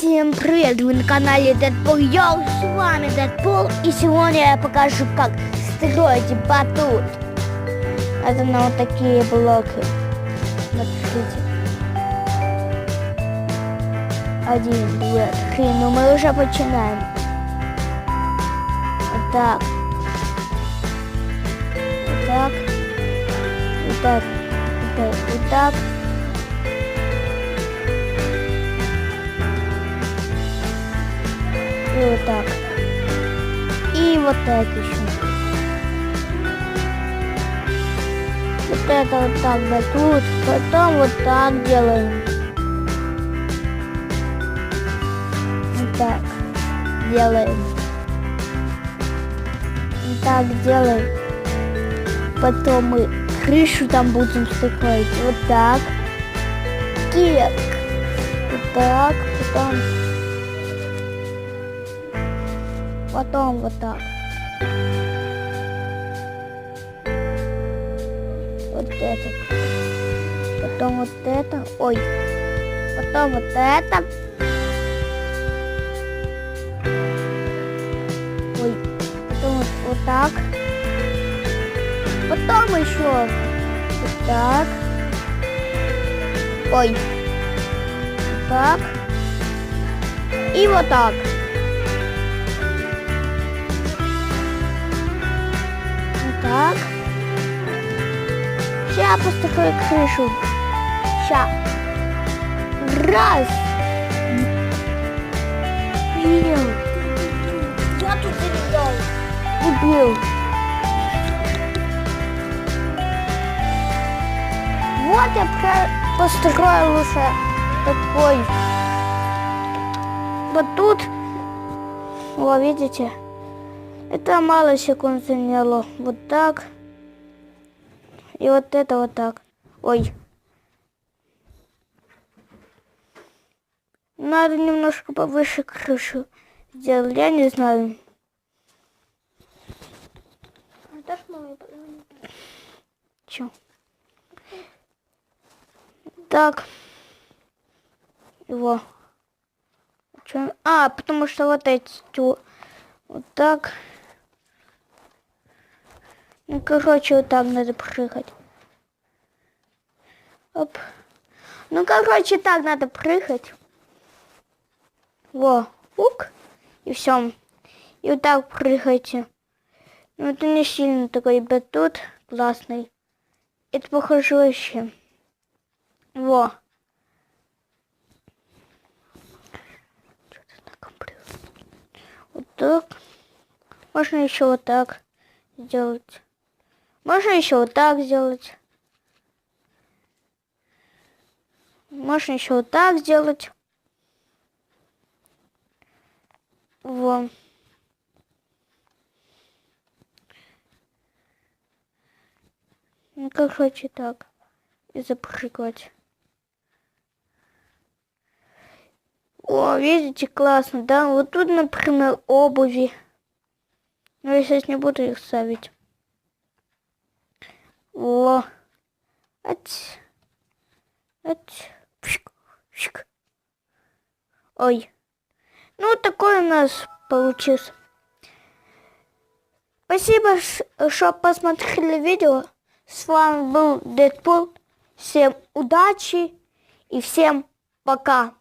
Всем привет! Вы на канале Дэдпул. Йоу, с вами Дэдпул И сегодня я покажу, как строить батут. Это на вот такие блоки. Вот смотрите Один, два, три, ну мы уже начинаем. Вот так. Вот так. Вот так. Вот так, вот так И вот так. И вот так еще. Вот это вот так вот тут. Потом вот так делаем. Вот так делаем. Вот так делаем. Потом мы крышу там будем стыкать. Вот так. Кек. Вот так. Потом потом вот так. Вот это. Потом вот это. Ой. Потом вот это. Ой. Потом вот, вот так. Потом еще вот так. Ой. Вот так. И вот так. Так. Сейчас построю крышу. Сейчас. Раз. Бил. Я тут забил. Дебил. Вот я построил уже такой. Вот тут. О, видите? Это мало секунд заняло. Вот так. И вот это вот так. Ой. Надо немножко повыше крышу сделать. Я не знаю. Чё? Так. Его. А, потому что вот эти вот так. Ну, короче, вот так надо прыгать. Оп. Ну, короче, так надо прыгать. Во, ук. И все. И вот так прыгайте. Ну, это не сильно такой батут классный. Это похоже вообще. Во. Вот так. Можно еще вот так сделать. Можно еще вот так сделать. Можно еще вот так сделать. Во. Ну, короче, так. И запрыгивать. О, видите, классно, да? Вот тут, например, обуви. Но я сейчас не буду их ставить. О. Ой, ну такой у нас получился. Спасибо, что посмотрели видео. С вами был Дэдпул. Всем удачи и всем пока.